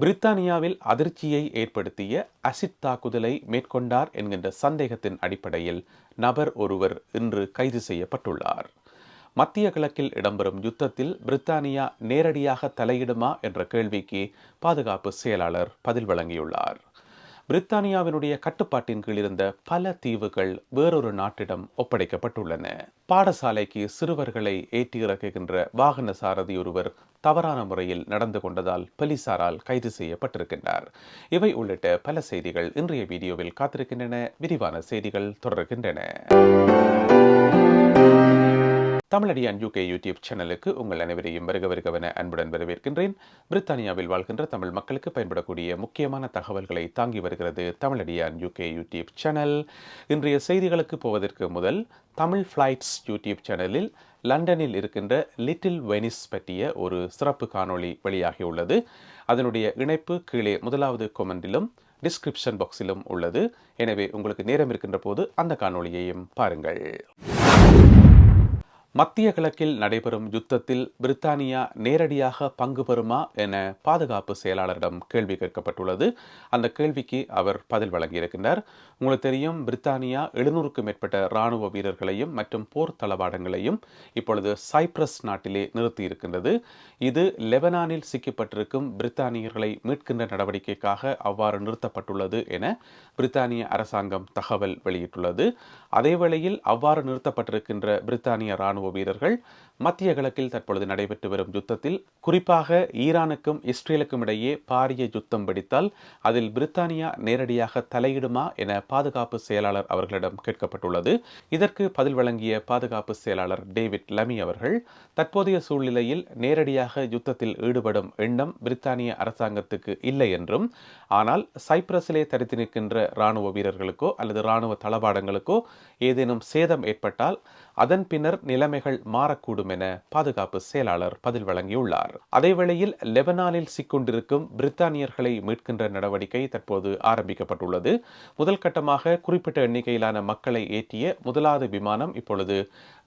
பிரித்தானியாவில் அதிர்ச்சியை ஏற்படுத்திய அசிட் தாக்குதலை மேற்கொண்டார் என்கின்ற சந்தேகத்தின் அடிப்படையில் நபர் ஒருவர் இன்று கைது செய்யப்பட்டுள்ளார். மத்திய கிழக்கில் இடம்பெறும் யுத்தத்தில் பிரித்தானியா நேரடியாக தலையிடுமா என்ற கேள்விக்கு பாதுகாப்பு செயலாளர் பதில் வழங்கியுள்ளார். பிரித்தானியாவினுடைய கட்டுப்பாட்டின் கீழ் இருந்த பல தீவுகள் வேறொரு நாட்டிடம் ஒப்படைக்கப்பட்டுள்ளன. பாடசாலைக்கு சிறுவர்களை ஏற்றி இறக்குகின்ற வாகன சாரதி ஒருவர் தவறான முறையில் நடந்து கொண்டதால் போலீசாரால் கைது செய்யப்பட்டிருக்கின்றார். இவை உள்ளிட்ட பல செய்திகள் இன்றைய வீடியோவில் காத்திருக்கின்றன. விரிவான செய்திகள் தொடர்கின்றன. தமிழடியான் யூகே யூடியூப் சேனலுக்கு உங்கள் அனைவரையும் வருக வருகவென அன்புடன் வரவேற்கின்றேன். பிரித்தானியாவில் வாழ்கின்ற தமிழ் மக்களுக்கு பயன்படக்கூடிய முக்கியமான தகவல்களை தாங்கி வருகிறது தமிழடியான் யூகே யூடியூப் சேனல் இன்றைய செய்திகளுக்கு போவதற்கு முதல் தமிழ் ஃப்ளைட்ஸ் யூடியூப் சேனலில் லண்டனில் இருக்கின்ற லிட்டில் வெனிஸ் பற்றிய ஒரு சிறப்பு காணொளி வெளியாகியுள்ளது அதனுடைய இணைப்பு கீழே முதலாவது கொமெண்டிலும் டிஸ்கிரிப்ஷன் பாக்ஸிலும் உள்ளது. எனவே உங்களுக்கு நேரம் இருக்கின்ற போது அந்த காணொளியையும் பாருங்கள். மத்திய கிழக்கில் நடைபெறும் யுத்தத்தில் பிரித்தானியா நேரடியாக பங்கு பெறுமா என பாதுகாப்பு செயலாளரிடம் கேள்வி கேட்கப்பட்டுள்ளது. அந்த கேள்விக்கு அவர் பதில் வழங்கியிருக்கின்றார். உங்களுக்கு தெரியும் பிரித்தானியா எழுநூறுக்கும் மேற்பட்ட இராணுவ வீரர்களையும் மற்றும் போர் தளவாடங்களையும் இப்பொழுது சைப்ரஸ் நாட்டிலே நிறுத்தி இருக்கின்றது இது லெபனானில் சிக்கப்பட்டிருக்கும் பிரித்தானியர்களை மீட்கின்ற நடவடிக்கைக்காக அவ்வாறு நிறுத்தப்பட்டுள்ளது என பிரித்தானிய அரசாங்கம் தகவல் வெளியிட்டுள்ளது. அதேவேளையில் அவ்வாறு நிறுத்தப்பட்டிருக்கின்ற பிரித்தானிய இராணுவ ராணுவ வீரர்கள் மத்திய கிழக்கில் தற்பொழுது நடைபெற்று வரும் யுத்தத்தில் குறிப்பாக ஈரானுக்கும் இஸ்ரேலுக்கும் இடையே பாரிய யுத்தம் வெடித்தால் அதில் பிரித்தானியா நேரடியாக தலையிடுமா என பாதுகாப்பு செயலாளர் அவர்களிடம் கேட்கப்பட்டுள்ளது. இதற்கு பதில் வழங்கிய பாதுகாப்பு செயலாளர் டேவிட் லமி அவர்கள் தற்போதைய சூழ்நிலையில் நேரடியாக யுத்தத்தில் ஈடுபடும் எண்ணம் பிரித்தானிய அரசாங்கத்துக்கு இல்லை என்றும் ஆனால் சைப்ரஸிலே தரித்து நிற்கின்ற இராணுவ வீரர்களுக்கோ அல்லது இராணுவ தளபாடங்களுக்கோ ஏதேனும் சேதம் ஏற்பட்டால் அதன் பின்னர் நிலைமைகள் மாறக்கூடும் என பாதுகாப்பு செயலாளர் பதில் வழங்கியுள்ளார். அதேவேளையில் லெபனானில் சிக்கொண்டிருக்கும் பிரித்தானியர்களை மீட்கின்ற நடவடிக்கை தற்போது ஆரம்பிக்கப்பட்டுள்ளது. முதல் கட்டமாக குறிப்பிட்ட எண்ணிக்கையிலான மக்களை ஏற்றிய முதலாவது விமானம் இப்பொழுது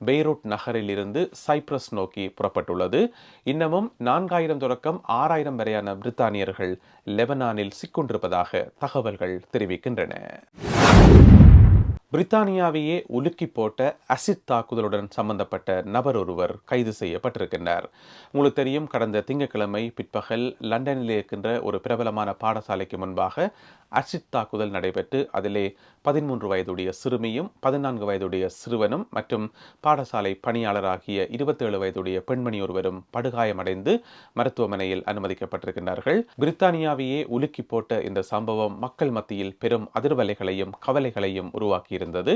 பெய்ரூட் நகரில் இருந்து சைப்ரஸ் நோக்கி புறப்பட்டுள்ளது. இன்னமும் நான்காயிரம் தொடக்கம் ஆறாயிரம் வரையான பிரித்தானியர்கள் லெபனானில் சிக்கொண்டிருப்பதாக தகவல்கள் தெரிவிக்கின்றன. பிரித்தானியாவையே உலுக்கி போட்ட அசிட் தாக்குதலுடன் சம்பந்தப்பட்ட நபர் ஒருவர் கைது செய்யப்பட்டிருக்கின்றார். உங்களுக்கு தெரியும் கடந்த திங்கட்கிழமை பிற்பகல் லண்டனில் இருக்கின்ற ஒரு பிரபலமான பாடசாலைக்கு முன்பாக அசிட் தாக்குதல் நடைபெற்று அதிலே பதிமூன்று வயதுடைய சிறுமியும் பதினான்கு வயதுடைய சிறுவனும் மற்றும் பாடசாலை பணியாளராகிய இருபத்தேழு வயதுடைய பெண்மணி ஒருவரும் படுகாயமடைந்து மருத்துவமனையில் அனுமதிக்கப்பட்டிருக்கின்றார்கள். பிரித்தானியாவையே உலுக்கி போட்ட இந்த சம்பவம் மக்கள் மத்தியில் பெரும் அதிர்வலைகளையும் கவலைகளையும் உருவாக்கி இருந்தது.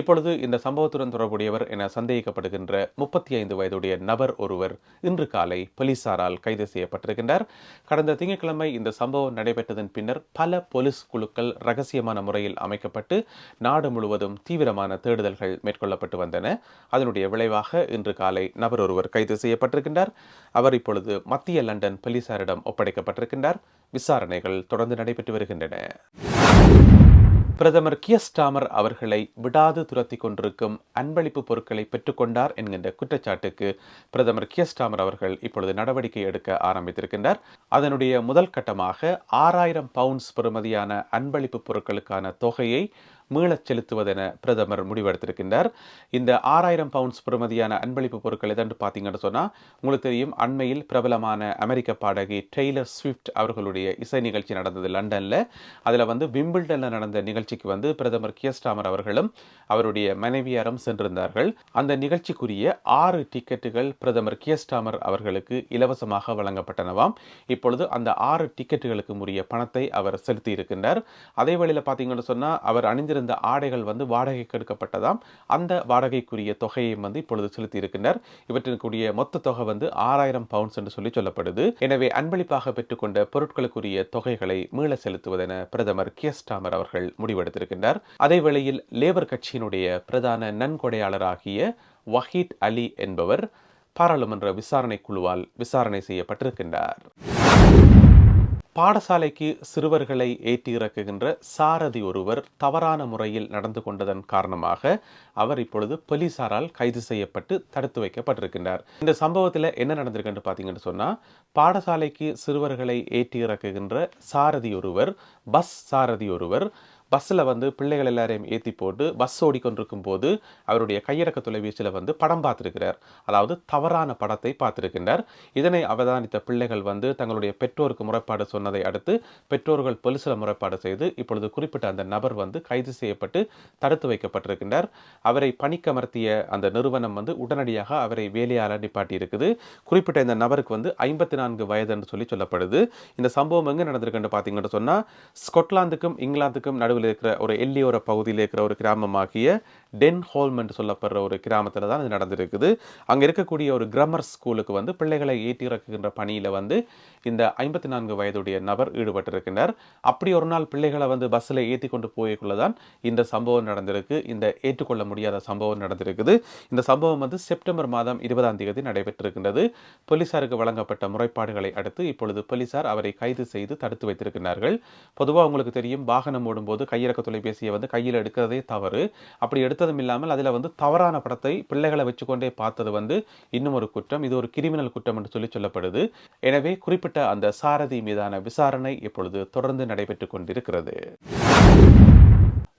இப்பொழுது இந்த சம்பவத்துடன் தொடர்புடையவர் என சந்தேகிக்கப்படுகின்ற முப்பத்தி ஐந்து வயதுடைய நபர் ஒருவர் இன்று காலை போலீசாரால் கைது செய்யப்பட்டிருக்கின்றார். கடந்த திங்கட்கிழமை இந்த சம்பவம் நடைபெற்றதன் பின்னர் பல போலீஸ் குழுக்கள் ரகசியமான முறையில் அமைக்கப்பட்டு நாடு முழுவதும் தீவிரமான தேடுதல்கள் மேற்கொள்ளப்பட்டு வந்தன. அதனுடைய விளைவாக இன்று காலை நபர் ஒருவர் கைது செய்யப்பட்டிருக்கின்றார். அவர் இப்பொழுது மத்திய லண்டன் போலீசாரிடம் ஒப்படைக்கப்பட்டிருக்கின்றார். விசாரணைகள் தொடர்ந்து நடைபெற்று வருகின்றன. பிரதமர் கியஸ்டாமர் அவர்களை விடாது துரத்தி கொண்டிருக்கும் அன்பளிப்பு பொருட்களை பெற்றுக்கொண்டார் என்கின்ற குற்றச்சாட்டுக்கு பிரதமர் கியஸ்டாமர் அவர்கள் இப்பொழுது நடவடிக்கை எடுக்க ஆரம்பித்திருக்கின்றார். அதனுடைய முதல் கட்டமாக ஆறாயிரம் பவுண்ட்ஸ் பெறுமதியான அன்பளிப்பு பொருட்களுக்கான தொகையை மீளச் செலுத்துவதென பிரதமர் முடிவெடுத்திருக்கின்றார். இந்த ஆறாயிரம் பவுண்ட்ஸ் பெறுமதியான அன்பளிப்பு பொருட்கள் எதென்று பார்த்தீங்கன்னு சொன்னால் உங்களுக்கு தெரியும் அண்மையில் பிரபலமான அமெரிக்க பாடகி டெய்லர் ஸ்விஃப்ட் அவர்களுடைய இசை நிகழ்ச்சி நடந்தது லண்டனில். அதில் வந்து விம்பிள்டனில் நடந்த நிகழ்ச்சிக்கு வந்து பிரதமர் கியஸ்டாமர் அவர்களும் அவருடைய மனைவியாரும் சென்றிருந்தார்கள். அந்த நிகழ்ச்சிக்குரிய ஆறு டிக்கெட்டுகள் பிரதமர் கியஸ்டாமர் அவர்களுக்கு இலவசமாக வழங்கப்பட்டனவாம். இப்பொழுது அந்த ஆறு டிக்கெட்டுகளுக்கு உரிய பணத்தை அவர் செலுத்தி இருக்கின்றார் அதே வேளையில் பார்த்தீங்கன்னு சொன்னால் அவர் அணிந்திருந்த இருந்த ஆடைகள் வந்து வாடகைக்கு எடுக்கப்பட்டதாம். அந்த வாடகைக்குரிய தொகையை வந்து இப்பொழுது செலுத்தி இருக்கின்றனர் இவற்றிற்குரிய மொத்த தொகை வந்து ஆறாயிரம் பவுண்ட்ஸ் என்று சொல்லி சொல்லப்படுது. எனவே அன்பளிப்பாக பெற்றுக்கொண்ட பொருட்களுக்குரிய தொகைகளை மீள செலுத்துவதென பிரதமர் கியஸ்டாமர் அவர்கள் முடிவெடுத்திருக்கின்றார். அதே வேளையில் லேபர் கட்சியினுடைய பிரதான நன்கொடையாளராகிய வஹீத் அலி என்பவர் பாராளுமன்ற விசாரணை குழுவால் விசாரணை செய்யப்பட்டிருக்கின்றார். பாடசாலைக்கு சிறுவர்களை ஏற்றி இறக்குகின்ற சாரதி ஒருவர் தவறான முறையில் நடந்து கொண்டதன் காரணமாக அவர் இப்பொழுது போலீசாரால் கைது செய்யப்பட்டு தடுத்து வைக்கப்பட்டிருக்கின்றார். இந்த சம்பவத்தில் என்ன நடந்திருக்குன்னு பார்த்தீங்கன்னு சொன்னால் பாடசாலைக்கு சிறுவர்களை ஏற்றி இறக்குகின்ற சாரதி ஒருவர் பஸ் சாரதி ஒருவர் பஸ்ஸில் வந்து பிள்ளைகள் எல்லாரையும் ஏற்றி போட்டு பஸ் ஓடிக்கொண்டிருக்கும் போது அவருடைய கையடக்க தொலைபேசியில் வந்து படம் பார்த்துருக்கிறார். அதாவது தவறான படத்தை பார்த்துருக்கின்றார். இதனை அவதானித்த பிள்ளைகள் வந்து தங்களுடைய பெற்றோருக்கு முறைப்பாடு சொன்னதை அடுத்து பெற்றோர்கள் பொலிசில் முறைப்பாடு செய்து இப்பொழுது குறிப்பிட்ட அந்த நபர் வந்து கைது செய்யப்பட்டு தடுத்து வைக்கப்பட்டிருக்கின்றார். அவரை பணிக்கமர்த்திய அந்த நிறுவனம் வந்து உடனடியாக அவரை வேலையால் நிப்பாட்டி இருக்குது குறிப்பிட்ட இந்த நபருக்கு வந்து ஐம்பத்தி நான்கு வயது என்று சொல்லி சொல்லப்படுது. இந்த சம்பவம் எங்கே நடந்திருக்குன்னு பார்த்தீங்கன்னு சொன்னால் ஸ்கொட்லாந்துக்கும் இங்கிலாந்துக்கும் நடுவில் இருக்கிற ஒரு எல்லியோர பகுதியில் இருக்கிற ஒரு கிராமமாகிய டென் ஹோல்ம் என்று சொல்லப்படுற ஒரு கிராமத்தில் தான் இது நடந்திருக்குது. அங்கே இருக்கக்கூடிய ஒரு கிரமர் ஸ்கூலுக்கு வந்து பிள்ளைகளை ஏற்றி இறக்குகின்ற பணியில் வந்து இந்த ஐம்பத்தி நான்கு வயதுடைய நபர் ஈடுபட்டிருக்கின்றார். அப்படி ஒரு நாள் பிள்ளைகளை வந்து பஸ்ஸில் ஏற்றி கொண்டு போய்க்குள்ள தான் இந்த சம்பவம் நடந்திருக்கு. இந்த ஏற்றுக்கொள்ள முடியாத சம்பவம் நடந்திருக்குது. இந்த சம்பவம் வந்து செப்டம்பர் மாதம் இருபதாம் தேதி நடைபெற்றிருக்கின்றது. போலீசாருக்கு வழங்கப்பட்ட முறைப்பாடுகளை அடுத்து இப்பொழுது போலீசார் அவரை கைது செய்து தடுத்து வைத்திருக்கிறார்கள் பொதுவாக உங்களுக்கு தெரியும் வாகனம் ஓடும்போது கையிறக்க தொலைபேசியை வந்து கையில் எடுக்கிறதே தவறு. அப்படி எடுத்து எடுத்ததும் இல்லாமல் அதில் வந்து தவறான படத்தை பிள்ளைகளை வச்சுக்கொண்டே பார்த்தது வந்து இன்னும் ஒரு குற்றம். இது ஒரு கிரிமினல் குற்றம் என்று சொல்லி சொல்லப்படுது. எனவே குறிப்பிட்ட அந்த சாரதி மீதான விசாரணை இப்பொழுது தொடர்ந்து நடைபெற்று கொண்டிருக்கிறது.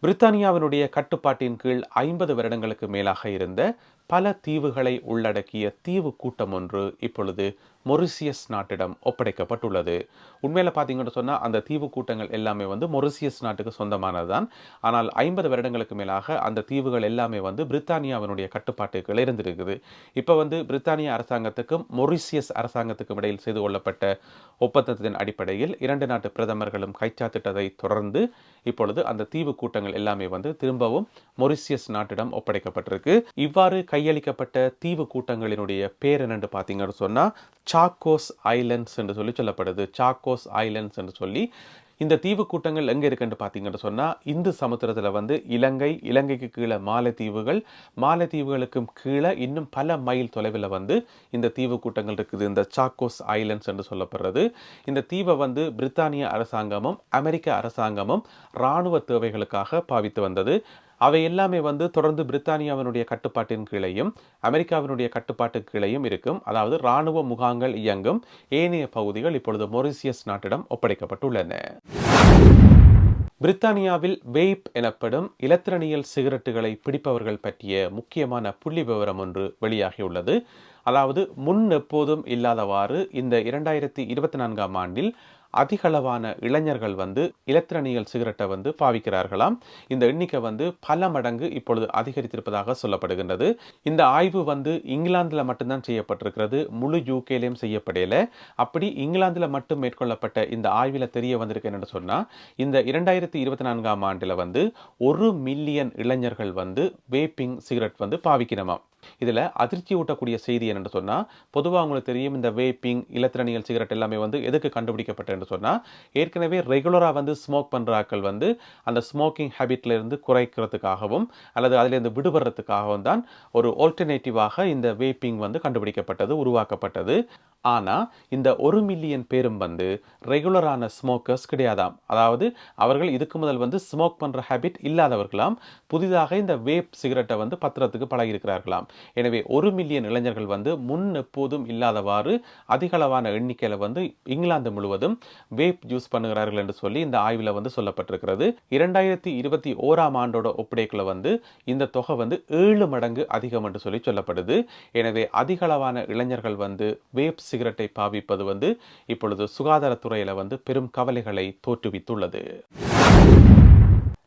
பிரித்தானியாவினுடைய கட்டுப்பாட்டின் கீழ் ஐம்பது வருடங்களுக்கு மேலாக இருந்த பல தீவுகளை உள்ளடக்கிய தீவு கூட்டம் ஒன்று இப்பொழுது மொரிசியஸ் நாட்டிடம் ஒப்படைக்கப்பட்டுள்ளது. உண்மையில் பார்த்தீங்கன்னு சொன்னால் அந்த தீவு கூட்டங்கள் எல்லாமே வந்து மொரிசியஸ் நாட்டுக்கு சொந்தமானது தான் ஆனால் ஐம்பது வருடங்களுக்கு மேலாக அந்த தீவுகள் எல்லாமே வந்து பிரித்தானியாவினுடைய கட்டுப்பாட்டுகள் இருந்திருக்குது. இப்போ வந்து பிரித்தானிய அரசாங்கத்துக்கும் மொரிசியஸ் அரசாங்கத்துக்கும் இடையில் செய்து கொள்ளப்பட்ட ஒப்பந்தத்தின் அடிப்படையில் இரண்டு நாட்டு பிரதமர்களும் கைச்சாத்திட்டதை தொடர்ந்து இப்பொழுது அந்த தீவு கூட்டங்கள் எல்லாமே வந்து திரும்பவும் மொரிசியஸ் நாட்டிடம் ஒப்படைக்கப்பட்டிருக்கு. இவ்வாறு கையளிக்கப்பட்ட தீவு கூட்டங்களினுடைய பேர் என்னென்று பார்த்தீங்கன்னு சொன்னால் சாக்கோஸ் ஐலண்ட்ஸ் என்று சொல்லி சொல்லப்படுது. சாக்கோஸ் ஐலண்ட்ஸ் என்று சொல்லி இந்த தீவு கூட்டங்கள் எங்கே இருக்குன்னு பார்த்தீங்கன்னு சொன்னால் இந்து சமுத்திரத்தில் வந்து இலங்கை இலங்கைக்கு கீழே மாலத்தீவுகள் மாலத்தீவுகளுக்கும் கீழே இன்னும் பல மைல் தொலைவில் வந்து இந்த தீவு கூட்டங்கள் இருக்குது. இந்த சாக்கோஸ் ஐலண்ட்ஸ் என்று சொல்லப்படுறது. இந்த தீவை வந்து பிரித்தானிய அரசாங்கமும் அமெரிக்க அரசாங்கமும் இராணுவ தேவைகளுக்காக பாவித்து வந்தது. அவை எல்லாமே வந்து தொடர்ந்து பிரித்தானியாவினுடைய கட்டுப்பாட்டின் கீழையும் அமெரிக்காவினுடைய கட்டுப்பாட்டு கீழையும் இருக்கும். அதாவது இராணுவ முகாங்கள் இயங்கும். ஏனைய பகுதிகள் இப்பொழுது மொரிசியஸ் நாட்டிடம் ஒப்படைக்கப்பட்டுள்ளன. பிரித்தானியாவில் வெய்ப் எனப்படும் இலத்திரனியல் சிகரெட்டுகளை பிடிப்பவர்கள் பற்றிய முக்கியமான புள்ளி விவரம் ஒன்று வெளியாகியுள்ளது. அதாவது முன் எப்போதும் இல்லாதவாறு இந்த இரண்டாயிரத்தி இருபத்தி நான்காம் ஆண்டில் அதிகளவான இளைஞர்கள் வந்து இலத்திரனியல் சிகரெட்டை வந்து பாவிக்கிறார்களாம். இந்த எண்ணிக்கை வந்து பல மடங்கு இப்பொழுது அதிகரித்திருப்பதாக சொல்லப்படுகின்றது. இந்த ஆய்வு வந்து இங்கிலாந்தில் மட்டும்தான் செய்யப்பட்டிருக்கிறது. முழு யூகேலையும் செய்யப்படையில அப்படி இங்கிலாந்தில் மட்டும் மேற்கொள்ளப்பட்ட இந்த ஆய்வில் தெரிய வந்திருக்கு என்னென்னு சொன்னால் இந்த இரண்டாயிரத்தி இருபத்தி நான்காம் ஆண்டில் வந்து ஒரு மில்லியன் இளைஞர்கள் வந்து வேப்பிங் சிகரெட் வந்து பாவிக்கணுமாம். இதில் அதிர்ச்சி ஊட்டக்கூடிய செய்தி என்னென்னு சொன்னால் பொதுவாக உங்களுக்கு தெரியும் இந்த வேப்பிங் இலத்திரணியல் சிகரெட் எல்லாமே வந்து எதுக்கு கண்டுபிடிக்கப்பட்டதுன்னு சொன்னால் ஏற்கனவே ரெகுலராக வந்து ஸ்மோக் பண்ணுற ஆக்கள் வந்து அந்த ஸ்மோக்கிங் ஹேபிட்லேருந்து குறைக்கிறதுக்காகவும் அல்லது அதிலேருந்து விடுபடுறதுக்காகவும் தான் ஒரு ஆல்டர்னேட்டிவாக இந்த வேப்பிங் வந்து கண்டுபிடிக்கப்பட்டது உருவாக்கப்பட்டது. ஆனால் இந்த ஒரு மில்லியன் பேரும் வந்து ரெகுலரான ஸ்மோக்கர்ஸ் கிடையாதாம். அதாவது அவர்கள் இதுக்கு முதல் வந்து ஸ்மோக் பண்ணுற ஹேபிட் இல்லாதவர்களாம். புதிதாக இந்த வேப் சிகரெட்டை வந்து பத்திரத்துக்கு பழகியிருக்கிறார்களாம். எனவே ஒரு மில்லியன் இளைஞர்கள் வந்து முன் எப்போதும் இல்லாதவாறு அதிகளவான எண்ணிக்கையில் வந்து இங்கிலாந்து முழுவதும் வேப் யூஸ் பண்ணுகிறார்கள் என்று சொல்லி இந்த ஆய்வில் வந்து சொல்லப்பட்டிருக்கிறது. இரண்டாயிரத்தி இருபத்தி ஓராம் ஆண்டோட ஒப்படைக்கில் வந்து இந்த தொகை வந்து ஏழு மடங்கு அதிகம் என்று சொல்லி சொல்லப்படுது. எனவே அதிகளவான இளைஞர்கள் வந்து வேப் சிகரெட்டை பாவிப்பது வந்து இப்பொழுது சுகாதாரத்துறையில் வந்து பெரும் கவலைகளை தோற்றுவித்துள்ளது.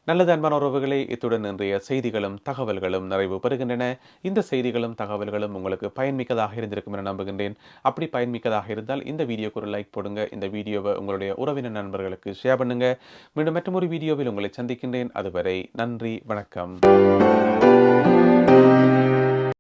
நல்லது அன்பான உறவுகளே இத்துடன் இன்றைய செய்திகளும் தகவல்களும் நிறைவு பெறுகின்றன. இந்த செய்திகளும் தகவல்களும் உங்களுக்கு பயன்மிக்கதாக இருந்திருக்கும் என நம்புகின்றேன். அப்படி பயன்மிக்கதாக இருந்தால் இந்த வீடியோக்கு ஒரு லைக் போடுங்க. இந்த வீடியோவை உங்களுடைய உறவினர் நண்பர்களுக்கு ஷேர் பண்ணுங்க. மீண்டும் மற்றொரு வீடியோவில் உங்களை சந்திக்கின்றேன். அதுவரை நன்றி வணக்கம்.